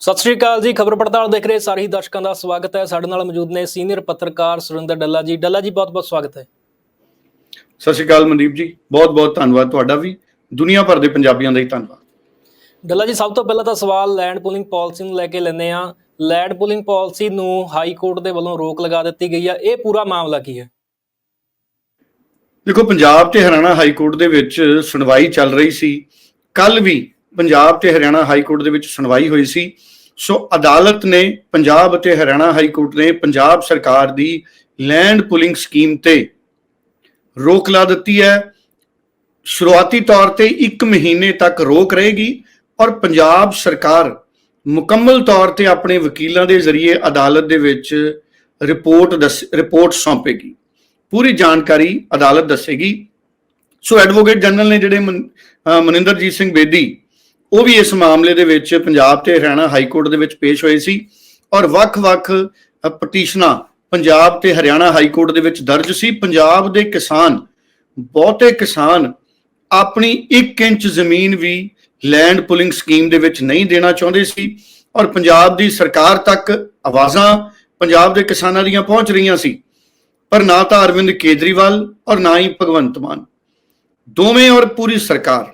ਸਤਿ ਸ਼੍ਰੀ ਅਕਾਲ ਜੀ ਖਬਰ ਪੜਤਾਲ ਦੇਖ ਰਹੇ ਸਾਰੇ ਹੀ ਦਰਸ਼ਕਾਂ ਦਾ ਸਵਾਗਤ ਹੈ। ਸਾਡੇ ਨਾਲ ਮੌਜੂਦ ਨੇ ਸੀਨੀਅਰ ਪੱਤਰਕਾਰ ਸੁਰਿੰਦਰ ਡੱਲਾ ਜੀ। ਡੱਲਾ ਜੀ ਬਹੁਤ ਬਹੁਤ ਸਵਾਗਤ ਹੈ। ਸਤਿ ਸ਼੍ਰੀ ਅਕਾਲ ਮਨਦੀਪ ਜੀ ਬਹੁਤ ਬਹੁਤ ਧੰਨਵਾਦ ਤੁਹਾਡਾ ਵੀ। ਦੁਨੀਆ ਭਰ ਦੇ ਪੰਜਾਬੀਆਂ ਦਾ ਹੀ ਧੰਨਵਾਦ। ਡੱਲਾ ਜੀ ਸਭ ਤੋਂ ਪਹਿਲਾਂ ਤਾਂ ਸਵਾਲ ਲੈਂਡ ਪੂਲਿੰਗ ਪਾਲਿਸੀ ਨੂੰ ਲੈ ਕੇ ਲੈਂਦੇ ਆ ਲੈਂਡ ਪੂਲਿੰਗ ਪਾਲਿਸੀ ਨੂੰ ਹਾਈ ਕੋਰਟ ਦੇ ਵੱਲੋਂ ਰੋਕ ਲਗਾ ਦਿੱਤੀ ਗਈ ਆ। ਇਹ ਪੂਰਾ ਮਾਮਲਾ ਕੀ ਹੈ? ਦੇਖੋ ਪੰਜਾਬ ਤੇ ਹਰਿਆਣਾ ਹਾਈ ਕੋਰਟ ਦੇ ਵਿੱਚ ਸੁਣਵਾਈ ਚੱਲ ਰਹੀ ਸੀ। ਕੱਲ ਵੀ ਪੰਜਾਬ ਤੇ ਹਰਿਆਣਾ ਹਾਈ ਕੋਰਟ ਦੇ ਵਿੱਚ ਸੁਣਵਾਈ ਹੋਈ ਸੀ। ਸੋ ਅਦਾਲਤ ਨੇ ਪੰਜਾਬ ਅਤੇ ਹਰਿਆਣਾ ਹਾਈ ਕੋਰਟ ਨੇ ਪੰਜਾਬ ਸਰਕਾਰ ਦੀ ਲੈਂਡ ਪੁਲਿੰਗ ਸਕੀਮ ਤੇ ਰੋਕ ਲਾ ਦਿੱਤੀ ਹੈ। ਸ਼ੁਰੂਆਤੀ ਤੌਰ ਤੇ 1 ਮਹੀਨੇ ਤੱਕ ਰੋਕ ਰਹੇਗੀ ਔਰ ਪੰਜਾਬ ਸਰਕਾਰ ਮੁਕੰਮਲ ਤੌਰ ਤੇ ਆਪਣੇ ਵਕੀਲਾਂ ਦੇ ਜ਼ਰੀਏ ਅਦਾਲਤ ਦੇ ਵਿੱਚ ਰਿਪੋਰਟ ਦੱਸ, ਰਿਪੋਰਟ ਸੌਂਪੇਗੀ। ਪੂਰੀ ਜਾਣਕਾਰੀ ਅਦਾਲਤ ਦੱਸੇਗੀ। ਸੋ ਐਡਵੋਕੇਟ ਜਨਰਲ ਨੇ ਜਿਹੜੇ ਮਨ- ਮਨਿੰਦਰਜੀਤ ਸਿੰਘ ਬੇਦੀ ਉਹ ਵੀ ਇਸ ਮਾਮਲੇ ਦੇ ਵਿੱਚ ਪੰਜਾਬ ਤੇ ਹਰਿਆਣਾ ਹਾਈ ਕੋਰਟ ਦੇ ਵਿੱਚ ਪੇਸ਼ ਹੋਏ ਸੀ ਔਰ ਵੱਖ-ਵੱਖ ਪਟੀਸ਼ਨਾਂ ਪੰਜਾਬ ਤੇ ਹਰਿਆਣਾ ਹਾਈ ਕੋਰਟ ਦੇ ਵਿੱਚ ਦਰਜ ਸੀ। ਪੰਜਾਬ ਦੇ ਕਿਸਾਨ, ਬਹੁਤੇ ਕਿਸਾਨ ਆਪਣੀ 1 ਇੰਚ ਜ਼ਮੀਨ ਵੀ ਲੈਂਡ ਪੁਲਿੰਗ ਸਕੀਮ ਦੇ ਵਿੱਚ ਨਹੀਂ ਦੇਣਾ ਚਾਹੁੰਦੇ ਸੀ ਔਰ ਪੰਜਾਬ ਦੀ ਸਰਕਾਰ ਤੱਕ ਆਵਾਜ਼ਾਂ ਪੰਜਾਬ ਦੇ ਕਿਸਾਨਾਂ ਦੀਆਂ ਪਹੁੰਚ ਰਹੀਆਂ ਸੀ। ਪਰ ਨਾ ਤਾਂ ਅਰਵਿੰਦ ਕੇਜਰੀਵਾਲ ਔਰ ਨਾ ਹੀ ਭਗਵੰਤ ਮਾਨ। ਦੋਵੇਂ ਔਰ ਪੂਰੀ ਸਰਕਾਰ।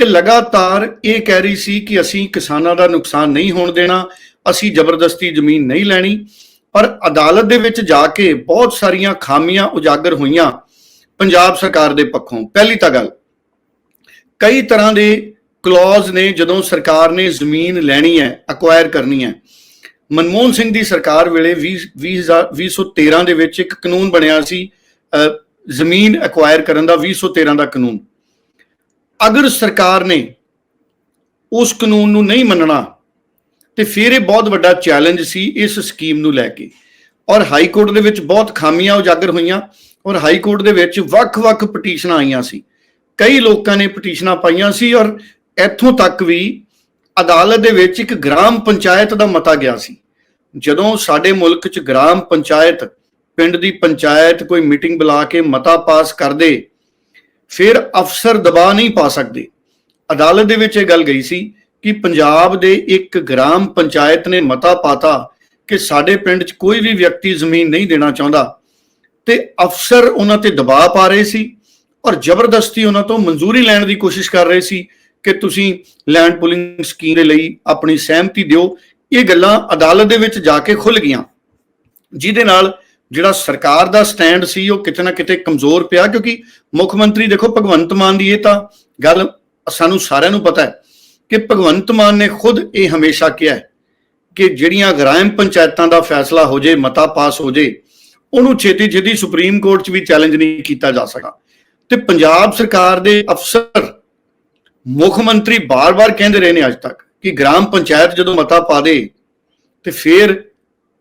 ਇਹ ਲਗਾਤਾਰ ਇਹ ਕਹਿ ਰਹੀ ਸੀ ਕਿ ਅਸੀਂ ਕਿਸਾਨਾਂ ਦਾ ਨੁਕਸਾਨ ਨਹੀਂ ਹੋਣ ਦੇਣਾ ਅਸੀਂ ਜ਼ਬਰਦਸਤੀ ਜ਼ਮੀਨ ਨਹੀਂ ਲੈਣੀ ਪਰ ਅਦਾਲਤ ਦੇ ਵਿੱਚ ਜਾ ਕੇ ਬਹੁਤ ਸਾਰੀਆਂ ਖਾਮੀਆਂ ਉਜਾਗਰ ਹੋਈਆਂ ਪੰਜਾਬ ਸਰਕਾਰ ਦੇ ਪੱਖੋਂ। ਪਹਿਲੀ ਤਾਂ ਗੱਲ ਕਈ ਤਰ੍ਹਾਂ ਦੇ ਕਲੌਜ਼ ਨੇ ਜਦੋਂ ਸਰਕਾਰ ਨੇ ਜ਼ਮੀਨ ਲੈਣੀ ਹੈ ਅਕਵਾਇਰ ਕਰਨੀ ਹੈ। ਮਨਮੋਹਨ ਸਿੰਘ ਦੀ ਸਰਕਾਰ ਵੇਲੇ 20 2013 ਦੇ ਵਿੱਚ ਇੱਕ ਕਾਨੂੰਨ ਬਣਿਆ ਸੀ ਅਹ, ਜ਼ਮੀਨ ਅਕਵਾਇਰ ਕਰਨ ਦਾ 2013 ਦਾ ਕਾਨੂੰਨ। ਅਗਰ ਸਰਕਾਰ ਨੇ ਉਸ ਕਾਨੂੰਨ ਨੂੰ ਨਹੀਂ ਮੰਨਣਾ, ਤੇ ਫਿਰ ਇਹ ਬਹੁਤ ਵੱਡਾ ਚੈਲੰਜ ਸੀ ਇਸ ਸਕੀਮ ਨੂੰ ਲੈ ਕੇ। ਔਰ ਹਾਈ ਕੋਰਟ ਦੇ ਵਿੱਚ ਬਹੁਤ ਖਾਮੀਆਂ ਉਜਾਗਰ ਹੋਈਆਂ ਔਰ ਹਾਈ ਕੋਰਟ ਦੇ ਵਿੱਚ ਵੱਖ-ਵੱਖ ਪਟੀਸ਼ਨਾਂ ਆਈਆਂ ਸੀ। ਕਈ ਲੋਕਾਂ ਨੇ ਪਟੀਸ਼ਨਾਂ ਪਾਈਆਂ ਸੀ ਔਰ ਇੱਥੋਂ ਤੱਕ ਵੀ ਅਦਾਲਤ ਦੇ ਵਿੱਚ ਇੱਕ ਗ੍ਰਾਮ ਪੰਚਾਇਤ ਦਾ ਮਤਾ ਗਿਆ ਸੀ। ਜਦੋਂ ਸਾਡੇ ਮੁਲਕ 'ਚ ਗ੍ਰਾਮ ਪੰਚਾਇਤ, ਪਿੰਡ ਦੀ ਪੰਚਾਇਤ ਕੋਈ ਮੀਟਿੰਗ ਬੁਲਾ ਕੇ ਮਤਾ ਪਾਸ ਕਰਦੇ ਫਿਰ ਅਫਸਰ ਦਬਾਅ ਨਹੀਂ ਪਾ ਸਕਦੇ। ਅਦਾਲਤ ਦੇ ਵਿੱਚ ਇਹ ਗੱਲ ਗਈ ਸੀ ਕਿ ਪੰਜਾਬ ਦੇ ਇੱਕ ਗ੍ਰਾਮ ਪੰਚਾਇਤ ਨੇ ਮਤਾ ਪਾਤਾ ਕਿ ਸਾਡੇ ਪਿੰਡ 'ਚ ਕੋਈ ਵੀ ਵਿਅਕਤੀ ਜ਼ਮੀਨ ਨਹੀਂ ਦੇਣਾ ਚਾਹੁੰਦਾ ਤੇ ਅਫਸਰ ਉਹਨਾਂ ਤੇ ਦਬਾਅ ਪਾ ਰਹੇ ਸੀ ਔਰ ਜ਼ਬਰਦਸਤੀ ਉਹਨਾਂ ਤੋਂ ਮਨਜ਼ੂਰੀ ਲੈਣ ਦੀ ਕੋਸ਼ਿਸ਼ ਕਰ ਰਹੇ ਸੀ ਕਿ ਤੁਸੀਂ ਲੈਂਡ ਪੁਲਿੰਗ ਸਕੀਮ ਦੇ ਲਈ ਆਪਣੀ ਸਹਿਮਤੀ ਦਿਓ। ਇਹ ਗੱਲਾਂ ਅਦਾਲਤ ਦੇ ਵਿੱਚ ਜਾ ਕੇ ਖੁੱਲ ਗਈਆਂ। ਜਿਹਦੇ ਨਾਲ ਜਿਹੜਾ ਸਰਕਾਰ ਦਾ ਸਟੈਂਡ ਸੀ, ਉਹ ਕਿਤੇ ਨਾ ਕਿਤੇ ਕਮਜ਼ੋਰ ਪਿਆ, ਕਿਉਂਕਿ ਮੁੱਖ ਮੰਤਰੀ ਦੇਖੋ, ਭਗਵੰਤ ਮਾਨ ਦੀ ਇਹ ਤਾਂ ਗੱਲ ਸਾਨੂੰ ਸਾਰਿਆਂ ਨੂੰ ਪਤਾ ਹੈ ਕਿ ਭਗਵੰਤ ਮਾਨ ਨੇ ਖੁਦ ਇਹ ਹਮੇਸ਼ਾ ਕਿਹਾ ਕਿ ਜਿਹੜੀਆਂ ਗ੍ਰਾਮ ਪੰਚਾਇਤਾਂ ਦਾ ਫੈਸਲਾ ਹੋ ਜੇ, ਮਤਾ ਪਾਸ ਹੋ ਜੇ, ਉਹਨੂੰ ਛੇਤੀ ਛੇਤੀ ਸੁਪਰੀਮ ਕੋਰਟ 'ਚ ਵੀ ਚੈਲੰਜ ਨਹੀਂ ਕੀਤਾ ਜਾ ਸਕਦਾ। ਤੇ ਪੰਜਾਬ ਸਰਕਾਰ ਦੇ ਅਫਸਰ ਮੁੱਖ ਮੰਤਰੀ ਬਾਰ-ਬਾਰ ਕਹਿੰਦੇ ਰਹੇ ਨੇ ਅੱਜ ਤੱਕ ਕਿ ਗ੍ਰਾਮ ਪੰਚਾਇਤ ਜਦੋਂ ਮਤਾ ਪਾ ਦੇ, ਤੇ ਫਿਰ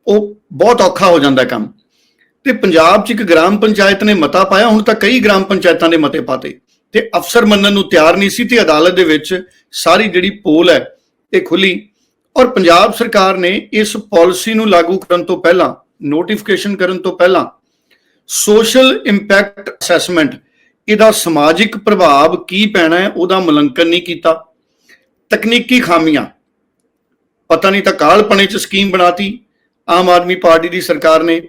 ਉਹ ਬਹੁਤ ਔਖਾ ਹੋ ਜਾਂਦਾ ਕੰਮ। ਤੇ ਪੰਜਾਬ 'ਚ ਇੱਕ ਗ੍ਰਾਮ ਪੰਚਾਇਤ ਨੇ ਮਤਾ ਪਾਇਆ, ਹੁਣ ਤਾਂ ਕਈ ਗ੍ਰਾਮ ਪੰਚਾਇਤਾਂ ਦੇ ਮਤੇ ਪਾਤੇ। ਤੇ ਅਫਸਰ ਮੰਨਣ ਨੂੰ ਤਿਆਰ ਨਹੀਂ ਸੀ ਤੇ ਅਦਾਲਤ ਦੇ ਵਿੱਚ ਸਾਰੀ ਜਿਹੜੀ ਪੋਲ ਹੈ, ਇਹ ਖੁੱਲੀ ਔਰ ਪੰਜਾਬ ਸਰਕਾਰ ਨੇ ਇਸ ਪਾਲਿਸੀ ਨੂੰ ਲਾਗੂ ਕਰਨ ਤੋਂ ਪਹਿਲਾਂ ਨੋਟੀਫਿਕੇਸ਼ਨ ਕਰਨ ਤੋਂ ਪਹਿਲਾਂ ਸੋਸ਼ਲ ਇੰਪੈਕਟ ਅਸੈਸਮੈਂਟ ਇਹਦਾ ਸਮਾਜਿਕ ਪ੍ਰਭਾਵ ਕੀ ਪੈਣਾ ਹੈ, ਉਹਦਾ ਮੁਲਾਂਕਣ ਨਹੀਂ ਕੀਤਾ। ਤਕਨੀਕੀ ਖਾਮੀਆਂ, ਪਤਾ ਨਹੀਂ ਤਾਂ ਕਾਲਪਣੇ ਚ ਸਕੀਮ ਬਣਾਤੀ, ਆਮ ਆਦਮੀ ਪਾਰਟੀ ਦੀ ਸਰਕਾਰ ਨੇ।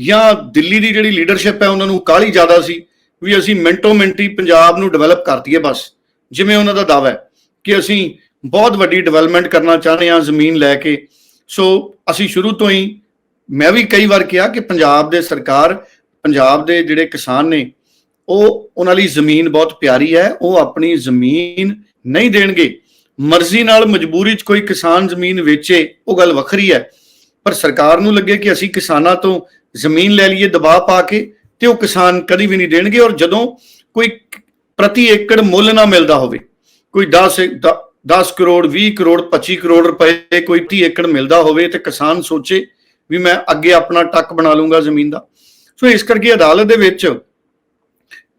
ਜਾਂ ਦਿੱਲੀ ਦੀ ਜਿਹੜੀ ਲੀਡਰਸ਼ਿਪ ਹੈ ਉਹਨਾਂ ਨੂੰ ਕਾਲੀ ਜ਼ਿਆਦਾ ਸੀ ਵੀ ਅਸੀਂ ਮਿੰਟੋ ਮਿੰਟੀ ਪੰਜਾਬ ਨੂੰ ਡਿਵੈਲਪ ਕਰਤੀਏ ਬਸ। ਜਿਵੇਂ ਉਹਨਾਂ ਦਾ ਦਾਅਵਾ ਹੈ ਕਿ ਅਸੀਂ ਬਹੁਤ ਵੱਡੀ ਡਿਵੈਲਪਮੈਂਟ ਕਰਨਾ ਚਾਹੁੰਦੇ ਹਾਂ ਜ਼ਮੀਨ ਲੈ ਕੇ। ਸੋ ਅਸੀਂ ਸ਼ੁਰੂ ਤੋਂ ਹੀ ਮੈਂ ਵੀ ਕਈ ਵਾਰ ਕਿਹਾ ਕਿ ਪੰਜਾਬ ਦੇ ਸਰਕਾਰ, ਪੰਜਾਬ ਦੇ ਜਿਹੜੇ ਕਿਸਾਨ ਨੇ, ਉਹ ਉਹਨਾਂ ਲਈ ਜ਼ਮੀਨ ਬਹੁਤ ਪਿਆਰੀ ਹੈ, ਉਹ ਆਪਣੀ ਜ਼ਮੀਨ ਨਹੀਂ ਦੇਣਗੇ। ਮਰਜ਼ੀ ਨਾਲ ਮਜਬੂਰੀ 'ਚ ਕੋਈ ਕਿਸਾਨ ਜ਼ਮੀਨ ਵੇਚੇ, ਉਹ ਗੱਲ ਵੱਖਰੀ ਹੈ। ਪਰ ਸਰਕਾਰ ਨੂੰ ਲੱਗੇ ਕਿ ਅਸੀਂ ਕਿਸਾਨਾਂ ਤੋਂ ਜ਼ਮੀਨ ਲੈ ਲਈਏ, ਦਬਾਅ ਪਾ ਕੇ ਤੇ ਉਹ ਕਿਸਾਨ ਕਦੀ ਵੀ ਨਹੀਂ ਦੇਣਗੇ ਔਰ ਜਦੋਂ ਕੋਈ ਪ੍ਰਤੀ ਏਕੜ ਮੁੱਲ ਨਾ ਮਿਲਦਾ ਹੋਵੇ, ਕੋਈ 10 ਦ- 10 ਕਰੋੜ 20 ਕਰੋੜ 25 ਕਰੋੜ ਰੁਪਏ ਕੋਈ 30 ਏਕੜ ਮਿਲਦਾ ਹੋਵੇ ਤੇ ਕਿਸਾਨ ਸੋਚੇ ਵੀ ਮੈਂ ਅੱਗੇ ਆਪਣਾ ਟੱਕ ਬਣਾ ਲੂੰਗਾ ਜ਼ਮੀਨ ਦਾ। ਸੋ ਇਸ ਕਰਕੇ ਅਦਾਲਤ ਦੇ ਵਿੱਚ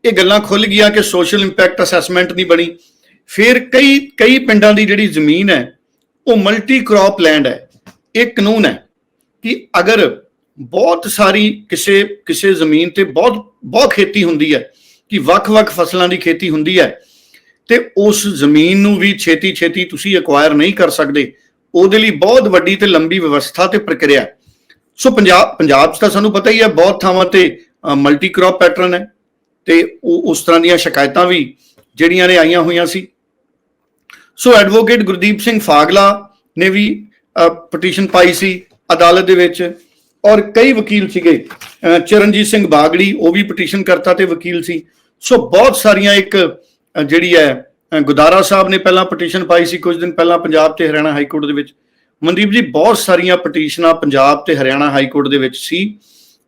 ਇਹ ਗੱਲਾਂ ਖੁੱਲ ਗਈਆਂ ਕਿ ਸੋਸ਼ਲ ਇੰਪੈਕਟ ਅਸੈਸਮੈਂਟ ਨਹੀਂ ਬਣੀ। ਫਿਰ ਕਈ ਕਈ ਪਿੰਡਾਂ ਦੀ ਜਿਹੜੀ ਜ਼ਮੀਨ ਹੈ, ਉਹ ਮਲਟੀ ਕ੍ਰੌਪ ਲੈਂਡ ਹੈ। ਇਹ ਕਾਨੂੰਨ ਹੈ ਕਿ ਅਗਰ ਬਹੁਤ ਸਾਰੀ ਕਿਸੇ ਕਿਸੇ ਜ਼ਮੀਨ ਤੇ ਬਹੁਤ ਬਹੁਤ ਖੇਤੀ ਹੁੰਦੀ ਹੈ ਕਿ ਵੱਖ-ਵੱਖ ਫਸਲਾਂ ਦੀ ਖੇਤੀ ਹੁੰਦੀ ਹੈ ਤੇ ਉਸ ਜ਼ਮੀਨ ਨੂੰ ਵੀ ਛੇਤੀ ਛੇਤੀ ਤੁਸੀਂ ਐਕਵਾਇਰ ਨਹੀਂ ਕਰ ਸਕਦੇ। ਉਹਦੇ ਲਈ ਬਹੁਤ ਵੱਡੀ ਤੇ ਲੰਬੀ ਵਿਵਸਥਾ ਤੇ ਪ੍ਰਕਿਰਿਆ ਸੋ ਪੰਜਾਬ ਪੰਜਾਬ 'ਚ ਤਾਂ ਸਾਨੂੰ ਪਤਾ ਹੀ ਹੈ ਬਹੁਤ ਥਾਵਾਂ ਤੇ ਮਲਟੀ ਕ੍ਰੌਪ ਪੈਟਰਨ ਹੈ ਤੇ ਉਹ, ਉਸ ਤਰ੍ਹਾਂ ਦੀਆਂ ਸ਼ਿਕਾਇਤਾਂ ਵੀ ਜਿਹੜੀਆਂ ਨੇ ਆਈਆਂ ਹੋਈਆਂ ਸੀ। ਸੋ ਐਡਵੋਕੇਟ ਗੁਰਦੀਪ ਸਿੰਘ ਫਾਗਲਾ ਨੇ ਵੀ ਪਟੀਸ਼ਨ ਪਾਈ ਸੀ ਅਦਾਲਤ ਦੇ ਵਿੱਚ। ਔਰ ਕਈ ਵਕੀਲ ਸੀਗੇ ਚਰਨਜੀਤ ਸਿੰਘ ਬਾਗੜੀ ਉਹ ਵੀ ਪਟੀਸ਼ਨ ਕਰਤਾ ਤੇ ਵਕੀਲ ਸੀ। ਸੋ ਬਹੁਤ ਸਾਰੀਆਂ ਇੱਕ ਜਿਹੜੀ ਹੈ ਅਹ, ਗੁਦਾਰਾ ਸਾਹਿਬ ਨੇ ਪਹਿਲਾਂ ਪਟੀਸ਼ਨ ਪਾਈ ਸੀ ਕੁਝ ਦਿਨ ਪਹਿਲਾਂ ਪੰਜਾਬ ਤੇ ਹਰਿਆਣਾ ਹਾਈ ਕੋਰਟ ਦੇ ਵਿੱਚ। ਮਨਦੀਪ ਜੀ ਬਹੁਤ ਸਾਰੀਆਂ ਪਟੀਸ਼ਨਾਂ ਪੰਜਾਬ ਤੇ ਹਰਿਆਣਾ ਹਾਈ ਕੋਰਟ ਦੇ ਵਿੱਚ ਸੀ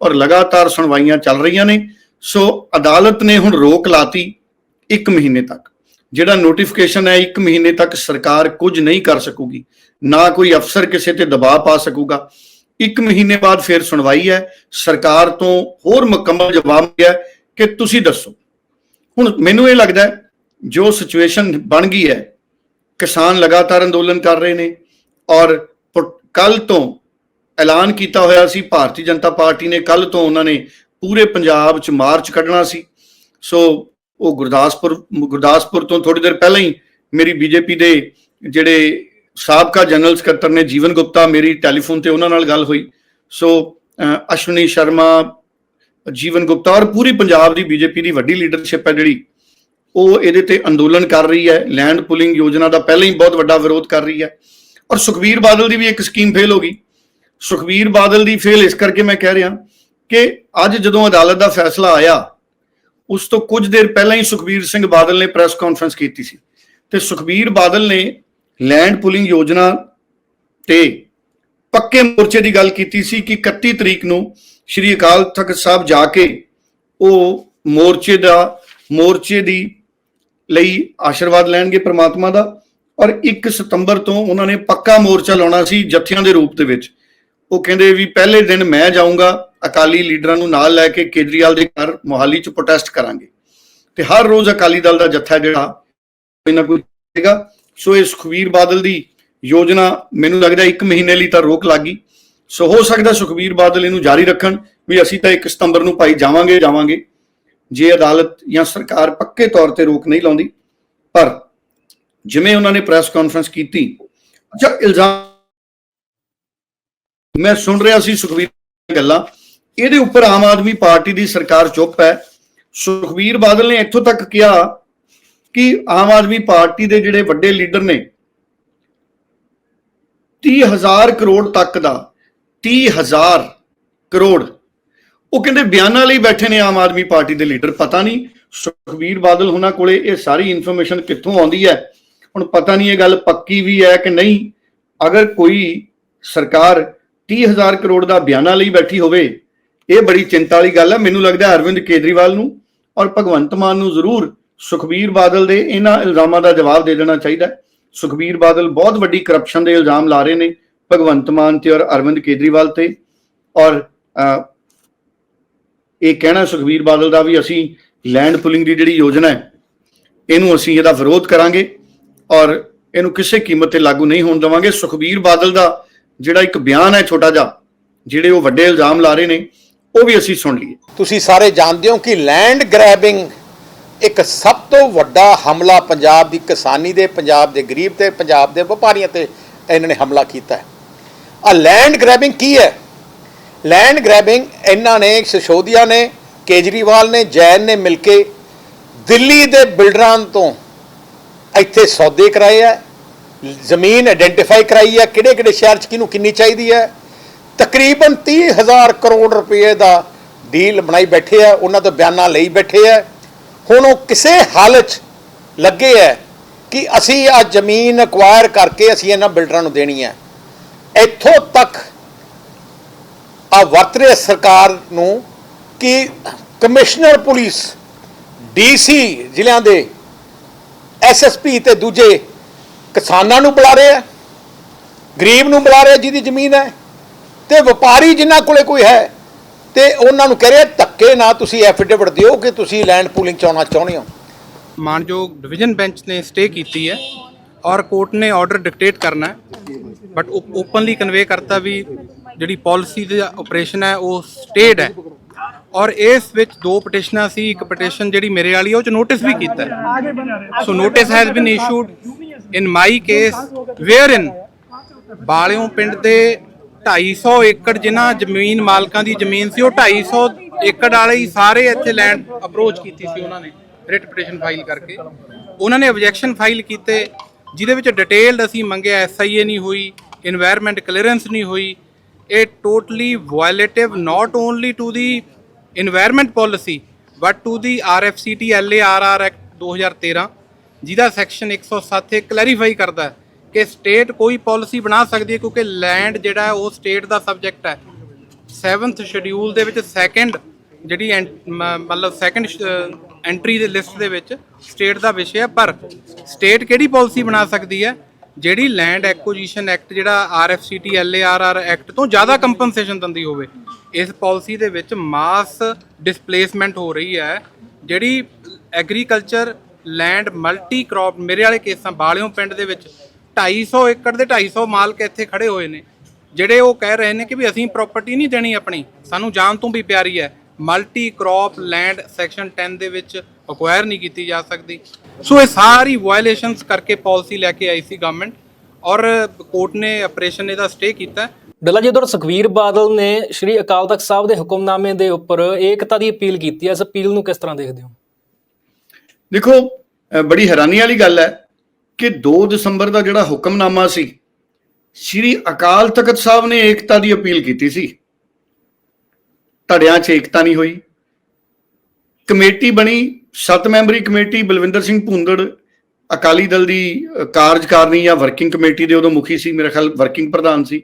ਔਰ ਲਗਾਤਾਰ ਸੁਣਵਾਈਆਂ ਚੱਲ ਰਹੀਆਂ ਨੇ। ਸੋ ਅਦਾਲਤ ਨੇ ਹੁਣ ਰੋਕ ਲਾਤੀ 1 ਮਹੀਨੇ ਤੱਕ। ਜਿਹੜਾ ਨੋਟੀਫਿਕੇਸ਼ਨ ਹੈ 1 ਮਹੀਨੇ ਤੱਕ ਸਰਕਾਰ ਕੁਝ ਨਹੀਂ ਕਰ ਸਕੂਗੀ। ਨਾ ਕੋਈ ਅਫਸਰ ਕਿਸੇ ਤੇ ਦਬਾਅ ਪਾ ਸਕੂਗਾ। ਇੱਕ ਮਹੀਨੇ ਬਾਅਦ ਫਿਰ ਸੁਣਵਾਈ ਹੈ, ਸਰਕਾਰ ਤੋਂ ਹੋਰ ਮੁਕੰਮਲ ਜਵਾਬ ਗਿਆ ਕਿ ਤੁਸੀਂ ਦੱਸੋ। ਹੁਣ ਮੈਨੂੰ ਇਹ ਲੱਗਦਾ ਜੋ ਸਿਚੁਏਸ਼ਨ ਬਣ ਗਈ ਹੈ, ਕਿਸਾਨ ਲਗਾਤਾਰ ਅੰਦੋਲਨ ਕਰ ਰਹੇ ਨੇ ਔਰ ਕੱਲ ਤੋਂ ਐਲਾਨ ਕੀਤਾ ਹੋਇਆ ਸੀ, ਭਾਰਤੀ ਜਨਤਾ ਪਾਰਟੀ ਨੇ ਕੱਲ ਤੋਂ ਉਹਨਾਂ ਨੇ ਪੂਰੇ ਪੰਜਾਬ 'ਚ ਮਾਰਚ ਕੱਢਣਾ ਸੀ। ਸੋ ਉਹ ਗੁਰਦਾਸਪੁਰ ਗੁਰਦਾਸਪੁਰ ਤੋਂ ਥੋੜੀ ਦੇਰ ਪਹਿਲਾਂ ਹੀ ਮੇਰੀ ਬੀਜੇਪੀ ਦੇ ਜਿਹੜੇ ਸਾਬਕਾ ਜਨਰਲ ਸਕੱਤਰ ਨੇ ਜੀਵਨ ਗੁਪਤਾ ਮੇਰੀ ਟੈਲੀਫੋਨ ਤੇ ਉਹਨਾਂ ਨਾਲ ਗੱਲ ਹੋਈ। ਸੋ ਅਸ਼ਵਨੀ ਸ਼ਰਮਾ, ਜੀਵਨ ਗੁਪਤਾ ਔਰ ਪੂਰੀ ਪੰਜਾਬ ਦੀ ਬੀਜੇਪੀ ਦੀ ਵੱਡੀ ਲੀਡਰਸ਼ਿਪ ਹੈ ਜਿਹੜੀ, ਉਹ ਇਹਦੇ ਤੇ ਅੰਦੋਲਨ ਕਰ ਰਹੀ ਹੈ। ਲੈਂਡ ਪੁਲਿੰਗ ਯੋਜਨਾ ਦਾ ਪਹਿਲਾਂ ਹੀ ਬਹੁਤ ਵੱਡਾ ਵਿਰੋਧ ਕਰ ਰਹੀ ਹੈ। ਔਰ ਸੁਖਬੀਰ ਬਾਦਲ ਦੀ ਵੀ ਇੱਕ ਸਕੀਮ ਫੇਲ ਹੋ ਗਈ। ਸੁਖਬੀਰ ਬਾਦਲ ਦੀ ਫੇਲ ਇਸ ਕਰਕੇ ਮੈਂ ਕਹਿ ਰਿਹਾ ਕਿ ਅੱਜ ਜਦੋਂ ਅਦਾਲਤ ਦਾ ਫੈਸਲਾ ਆਇਆ, ਉਸ ਤੋਂ ਕੁਝ ਦੇਰ ਪਹਿਲਾਂ ਹੀ ਸੁਖਬੀਰ ਸਿੰਘ ਬਾਦਲ ਨੇ ਪ੍ਰੈਸ ਕਾਨਫਰੰਸ ਕੀਤੀ ਸੀ। ਤੇ ਸੁਖਬੀਰ ਬਾਦਲ ਨੇ ਲੈਂਡ ਪੁਲਿੰਗ ਯੋਜਨਾ ਤੇ ਪੱਕੇ ਮੋਰਚੇ ਦੀ ਗੱਲ ਕੀਤੀ ਸੀ ਕਿ 31 ਤਰੀਕ ਨੂੰ ਸ਼੍ਰੀ ਅਕਾਲ ਤਖਤ ਸਾਹਿਬ ਜਾ ਕੇ ਉਹ ਮੋਰਚੇ ਦਾ, ਮੋਰਚੇ ਦੀ ਲਈ ਆਸ਼ੀਰਵਾਦ ਲੈਣਗੇ ਪ੍ਰਮਾਤਮਾ ਦਾ। ਔਰ 1 ਸਤੰਬਰ ਤੋਂ ਉਹਨਾਂ ਨੇ ਪੱਕਾ ਮੋਰਚਾ ਲਾਉਣਾ ਸੀ ਜਥਿਆਂ ਦੇ ਰੂਪ ਦੇ ਵਿੱਚ। ਉਹ ਕਹਿੰਦੇ ਵੀ ਪਹਿਲੇ ਦਿਨ ਮੈਂ ਜਾਊਂਗਾ, ਅਕਾਲੀ ਲੀਡਰਾਂ ਨੂੰ ਨਾਲ ਲੈ ਕੇ ਕੇਜਰੀਵਾਲ ਦੇ ਘਰ ਮੋਹਾਲੀ 'ਚ ਪ੍ਰੋਟੈਸਟ ਕਰਾਂਗੇ। ਤੇ ਹਰ ਰੋਜ਼ ਅਕਾਲੀ ਦਲ ਦਾ ਜਥਾ ਜਿਹੜਾ, ਕੋਈ ਨਾ ਕੋਈ ਹੈਗਾ ਸੋ ਇਹ ਸੁਖਵੀਰ ਬਾਦਲ ਦੀ ਯੋਜਨਾ ਮੈਨੂੰ ਲੱਗਦਾ 1 ਮਹੀਨੇ ਲਈ ਤਾਂ ਰੋਕ ਲੱਗੀ ਸੋ ਹੋ ਸਕਦਾ ਸੁਖਬੀਰ ਬਾਦਲ ਇਹਨੂੰ ਜਾਰੀ ਰੱਖਣ ਵੀ ਅਸੀਂ ਤਾਂ 1 ਸਤੰਬਰ ਨੂੰ ਭਾਈ ਜਾਵਾਂਗੇ ਜਾਵਾਂਗੇ। ਜੇ ਅਦਾਲਤ ਜਾਂ ਸਰਕਾਰ ਪੱਕੇ ਤੌਰ ਤੇ ਰੋਕ ਨਹੀਂ ਲਾਉਂਦੀ, ਪਰ ਜਿਵੇਂ ਉਹਨਾਂ ਨੇ ਪ੍ਰੈਸ ਕਾਨਫਰੰਸ ਕੀਤੀ, ਅੱਛਾ, ਇਲਜ਼ਾਮ ਮੈਂ ਸੁਣ ਰਿਹਾ ਸੀ ਸੁਖਬੀਰ ਗੱਲਾਂ। ਇਹਦੇ ਉੱਪਰ ਆਮ ਆਦਮੀ ਪਾਰਟੀ ਦੀ ਸਰਕਾਰ ਚੁੱਪ ਹੈ। ਸੁਖਬੀਰ ਬਾਦਲ ਨੇ ਇੱਥੋਂ ਤੱਕ ਕਿਹਾ ਕਿ ਆਮ ਆਦਮੀ ਪਾਰਟੀ ਦੇ ਜਿਹੜੇ ਵੱਡੇ ਲੀਡਰ ਨੇ 30000 ਕਰੋੜ ਤੱਕ ਦਾ 30000 ਕਰੋੜ, ਉਹ ਕਹਿੰਦੇ ਬਿਆਨਾਂ ਲਈ ਬੈਠੇ ਨੇ ਆਮ ਆਦਮੀ ਪਾਰਟੀ ਦੇ ਲੀਡਰ, ਪਤਾ ਨਹੀਂ, ਸੁਖਬੀਰ ਬਾਦਲ ਹੁਣਾਂ ਕੋਲੇ ਇਹ ਸਾਰੀ ਇਨਫੋਰਮੇਸ਼ਨ ਕਿੱਥੋਂ ਆਉਂਦੀ ਹੈ, ਹੁਣ ਪਤਾ ਨਹੀਂ ਇਹ ਗੱਲ ਪੱਕੀ ਵੀ ਹੈ ਕਿ ਨਹੀਂ, ਅਗਰ ਕੋਈ ਸਰਕਾਰ 30000 ਕਰੋੜ ਦਾ ਬਿਆਨਾਂ ਲਈ ਬੈਠੀ ਹੋਵੇ, ਇਹ ਬੜੀ ਚਿੰਤਾ ਵਾਲੀ ਗੱਲ ਹੈ, ਮੈਨੂੰ ਲੱਗਦਾ ਅਰਵਿੰਦ ਕੇਜਰੀਵਾਲ ਨੂੰ ਔਰ ਭਗਵੰਤ ਮਾਨ ਨੂੰ ਜ਼ਰੂਰ ਸੁਖਬੀਰ ਬਾਦਲ ਦੇ ਇਹਨਾਂ ਇਲਜ਼ਾਮਾਂ ਦਾ ਜਵਾਬ ਦੇ ਦੇਣਾ ਚਾਹੀਦਾ ਹੈ। ਸੁਖਬੀਰ ਬਾਦਲ ਬਹੁਤ ਵੱਡੀ ਕਰਪਸ਼ਨ ਦੇ ਇਲਜ਼ਾਮ ਲਾ ਰਹੇ ਨੇ ਭਗਵੰਤ ਮਾਨ ਤੇ ਔਰ ਅਰਵਿੰਦ ਕੇਜਰੀਵਾਲ ਤੇ। ਔਰ ਇਹ ਕਹਿਣਾ ਸੁਖਬੀਰ ਬਾਦਲ ਦਾ ਵੀ ਅਸੀਂ ਲੈਂਡ ਪੁਲਿੰਗ ਦੀ ਜਿਹੜੀ ਯੋਜਨਾ ਹੈ, ਇਹਨੂੰ ਅਸੀਂ ਇਹਦਾ ਵਿਰੋਧ ਕਰਾਂਗੇ ਔਰ ਇਹਨੂੰ ਕਿਸੇ ਕੀਮਤ ਤੇ ਲਾਗੂ ਨਹੀਂ ਹੋਣ ਦੇਵਾਂਗੇ। ਸੁਖਬੀਰ ਬਾਦਲ ਦਾ ਜਿਹੜਾ ਇੱਕ ਬਿਆਨ ਹੈ ਛੋਟਾ ਜਿਹਾ, ਜਿਹੜੇ ਉਹ ਵੱਡੇ ਇਲਜ਼ਾਮ ਲਾ ਰਹੇ ਨੇ, ਉਹ ਵੀ ਅਸੀਂ ਸੁਣ ਲਈਏ। ਤੁਸੀਂ ਸਾਰੇ ਜਾਣਦੇ ਹੋ ਕਿ ਲੈਂਡ ਗ੍ਰੈਬਿੰਗ ਇੱਕ ਸਭ ਤੋਂ ਵੱਡਾ ਹਮਲਾ ਪੰਜਾਬ ਦੀ ਕਿਸਾਨੀ ਦੇ, ਪੰਜਾਬ ਦੇ ਗਰੀਬ ਤੇ ਪੰਜਾਬ ਦੇ ਵਪਾਰੀਆਂ ਤੇ ਇਹਨਾਂ ਨੇ ਹਮਲਾ ਕੀਤਾ ਹੈ। ਆ ਲੈਂਡ ਗ੍ਰੈਬਿੰਗ ਕੀ ਹੈ? ਲੈਂਡ ਗ੍ਰੈਬਿੰਗ ਇਹਨਾਂ ਨੇ ਸਿਸੋਦੀਆ ਨੇ, ਕੇਜਰੀਵਾਲ ਨੇ, ਜੈਨ ਨੇ ਮਿਲ ਕੇ ਦਿੱਲੀ ਦੇ ਬਿਲਡਰਾਂ ਤੋਂ ਇੱਥੇ ਸੌਦੇ ਕਰਾਏ ਆ, ਜ਼ਮੀਨ ਆਇਡੈਂਟੀਫਾਈ ਕਰਾਈ ਹੈ ਕਿਹੜੇ ਕਿਹੜੇ ਸ਼ਹਿਰ 'ਚ ਕਿਹਨੂੰ ਕਿੰਨੀ ਚਾਹੀਦੀ ਹੈ। ਤਕਰੀਬਨ 30000 ਕਰੋੜ ਰੁਪਏ ਦਾ ਡੀਲ ਬਣਾਈ ਬੈਠੇ ਆ, ਉਹਨਾਂ ਤੋਂ ਬਿਆਨਾਂ ਲਈ ਬੈਠੇ ਆ। ਹੁਣ ਉਹ ਕਿਸੇ ਹਾਲਤ ਲੱਗੇ ਹੈ ਕਿ ਅਸੀਂ ਆ ਜ਼ਮੀਨ ਅਕਵਾਇਰ ਕਰਕੇ ਅਸੀਂ ਇਹਨਾਂ ਬਿਲਡਰਾਂ ਨੂੰ ਦੇਣੀ ਹੈ ਇੱਥੋਂ ਤੱਕ ਆ ਵਰਤ ਰਹੇ ਸਰਕਾਰ ਨੂੰ ਕਿ ਕਮਿਸ਼ਨਰ ਪੁਲਿਸ, ਡੀਸੀ ਜ਼ਿਲ੍ਹਿਆਂ ਦੇ ਐਸਐਸਪੀ ਤੇ ਦੂਜੇ ਕਿਸਾਨਾਂ ਨੂੰ ਬੁਲਾ ਰਹੇ ਆ ਗਰੀਬ ਨੂੰ ਬੁਲਾ ਰਹੇ ਜਿਹਦੀ ਜ਼ਮੀਨ ਹੈ ਤੇ ਵਪਾਰੀ ਜਿਨ੍ਹਾਂ ਕੋਲੇ ਕੋਈ ਹੈ ਤੇ ਉਹਨਾਂ ਨੂੰ ਕਹਿ ਰਿਹਾ ਧੱਕੇ ਨਾ ਤੁਸੀਂ ਐਫੀਡੇਵਿਟ ਦਿਓ ਕਿ ਤੁਸੀਂ ਲੈਂਡ ਪੂਲਿੰਗ ਚ ਚਾਹੁੰਦੇ ਹੋ। ਮਾਨਯੋਗ ਡਿਵੀਜ਼ਨ ਬੈਂਚ ਨੇ ਸਟੇ ਕੀਤੀ ਹੈ ਔਰ ਕੋਰਟ ਨੇ ਆਰਡਰ ਡਿਕਟੇਟ ਕਰਨਾ ਹੈ। ਬਟ ਓਪਨਲੀ ਕਨਵੇ ਕਰਤਾ ਵੀ ਜਿਹੜੀ ਪਾਲਿਸੀ ਦਾ ਆਪਰੇਸ਼ਨ ਹੈ, ਉਹ ਸਟੇਡ ਹੈ। ਔਰ ਇਸ ਵਿੱਚ ਦੋ ਪਟੀਸ਼ਨਾਂ ਸੀ, ਇੱਕ ਪਟੀਸ਼ਨ ਜਿਹੜੀ ਮੇਰੇ ਵਾਲੀ ਹੈ, ਉਹ ਚ ਨੋਟਿਸ ਵੀ ਕੀਤਾ so notice has been issued in my case where in Balio ਪਿੰਡ ਦੇ 250 ਏਕੜ ਜਿਨ੍ਹਾਂ ਜ਼ਮੀਨ ਮਾਲਕਾਂ ਦੀ ਜ਼ਮੀਨ ਸੀ, ਉਹ 250 ਏਕੜ ਵਾਲੇ ਹੀ ਸਾਰੇ ਇੱਥੇ ਲੈਂਡ ਅਪਰੋਚ ਕੀਤੀ ਸੀ ਉਹਨਾਂ ਨੇ ਰਿਟ ਪਟੀਸ਼ਨ ਫਾਈਲ ਕਰਕੇ। ਉਹਨਾਂ ਨੇ ਆਬਜੈਕਸ਼ਨ ਫਾਈਲ ਕੀਤੇ, ਜਿਹਦੇ ਵਿੱਚ ਡਿਟੇਲਡ ਅਸੀਂ ਮੰਗਿਆ ਐਸ ਆਈ ਏ ਨਹੀਂ ਹੋਈ এনवायरमेंट ਕਲੀਅਰੈਂਸ ਨਹੀਂ ਹੋਈ। ਇਹ totally violative not only to the environment policy but to the R F C T L R R act 2013 ਜਿਹਦਾ ਸੈਕਸ਼ਨ 107 ਕਲੈਰੀਫਾਈ ਕਰਦਾ ਕਿ ਸਟੇਟ ਕੋਈ ਪਾਲਿਸੀ ਬਣਾ ਸਕਦੀ ਹੈ, ਕਿਉਂਕਿ ਲੈਂਡ ਜਿਹੜਾ ਉਹ ਸਟੇਟ ਦਾ ਸਬਜੈਕਟ ਹੈ। 7th ਸ਼ਡਿਊਲ ਦੇ ਵਿੱਚ ਸੈਕੰਡ ਜਿਹੜੀ ਐਂ- ਮ- ਮਤਲਬ ਸੈਕੰਡ ਐਂਟਰੀ ਦੇ ਲਿਸਟ ਦੇ ਵਿੱਚ ਸਟੇਟ ਦਾ ਵਿਸ਼ੇ ਹੈ, ਪਰ ਸਟੇਟ ਕਿਹੜੀ ਪਾਲਿਸੀ ਬਣਾ ਸਕਦੀ ਹੈ? ਜਿਹੜੀ ਲੈਂਡ ਐਕੁਜੀਸ਼ਨ ਐਕਟ ਜਿਹੜਾ ਆਰਐਫਸੀਟੀ ਐਲਏਆਰਆਰ ਐਕਟ ਤੋਂ ਜ਼ਿਆਦਾ ਕੰਪਨਸੇਸ਼ਨ ਦਿੰਦੀ ਹੋਵੇ, ਇਸ ਪਾਲਿਸੀ ਦੇ ਵਿੱਚ ਮਾਸ ਡਿਸਪਲੇਸਮੈਂਟ ਹੋ ਰਹੀ ਹੈ। ਜਿਹੜੀ ਐਗਰੀਕਲਚਰ ਲੈਂਡ ਮਲਟੀ ਕ੍ਰੌਪ ਮੇਰੇ ਵਾਲੇ ਕੇਸਾਂ ਬਾਲਿਓ ਪਿੰਡ ਦੇ ਵਿੱਚ 250 ਏਕੜ ਦੇ 250 ਮਾਲਕ ਇੱਥੇ ਖੜੇ ਹੋਏ ਨੇ। ਜਿਹੜੇ ਉਹ ਕਹਿ ਰਹੇ ਨੇ ਕਿ ਵੀ ਅਸੀਂ ਪ੍ਰਾਪਰਟੀ ਨਹੀਂ ਦੇਣੀ ਆਪਣੀ ਸਾਨੂੰ ਜਾਨ ਤੋਂ ਵੀ ਪਿਆਰੀ ਹੈ। ਮਲਟੀ ਕ੍ਰੌਪ ਲੈਂਡ ਸੈਕਸ਼ਨ 10 ਦੇ ਵਿੱਚ ਅਕਵਾਇਰ ਨਹੀਂ ਕੀਤੀ ਜਾ ਸਕਦੀ। ਸੋ ਇਹ ਸਾਰੀ ਵਾਇਲੇਸ਼ਨਸ ਕਰਕੇ ਪਾਲਿਸੀ ਲੈ ਕੇ ਆਈ ਸੀ ਗਵਰਨਮੈਂਟ ਔਰ ਕੋਰਟ ਨੇ ਆਪਰੇਸ਼ਨ ਇਹਦਾ ਸਟੇ ਕੀਤਾ। ਬਿੱਲਾ ਜੀ ਉਧਰ ਸੁਖਵੀਰ ਬਾਦਲ ਨੇ ਸ਼੍ਰੀ ਅਕਾਲ ਤਖਤ ਸਾਹਿਬ ਦੇ ਹੁਕਮਨਾਮੇ ਦੇ ਉੱਪਰ ਏਕਤਾ ਦੀ ਅਪੀਲ ਕੀਤੀ ਹੈ। ਇਸ ਅਪੀਲ ਨੂੰ ਕਿਸ ਤਰ੍ਹਾਂ ਦੇਖਦੇ ਹੋ? ਦੇਖੋ ਬੜੀ ਹੈਰਾਨੀ ਵਾਲੀ ਗੱਲ ਹੈ ਕਿ 2 ਦਸੰਬਰ ਦਾ ਜਿਹੜਾ ਹੁਕਮਨਾਮਾ ਸੀ ਸ੍ਰੀ ਅਕਾਲ ਤਖਤ ਸਾਹਿਬ ਨੇ ਏਕਤਾ ਦੀ ਅਪੀਲ ਕੀਤੀ ਸੀ। ਧੜਿਆਂ 'ਚ ਏਕਤਾ ਨਹੀਂ ਹੋਈ। ਕਮੇਟੀ ਬਣੀ 7 ਮੈਂਬਰੀ ਕਮੇਟੀ, ਬਲਵਿੰਦਰ ਸਿੰਘ ਭੁੰਦੜ, ਅਕਾਲੀ ਦਲ ਦੀ ਕਾਰਜਕਾਰਨੀ ਜਾਂ ਵਰਕਿੰਗ ਕਮੇਟੀ ਦੇ ਉਦੋਂ ਮੁਖੀ ਸੀ, ਮੇਰੇ ਖਿਆਲ ਵਰਕਿੰਗ ਪ੍ਰਧਾਨ ਸੀ।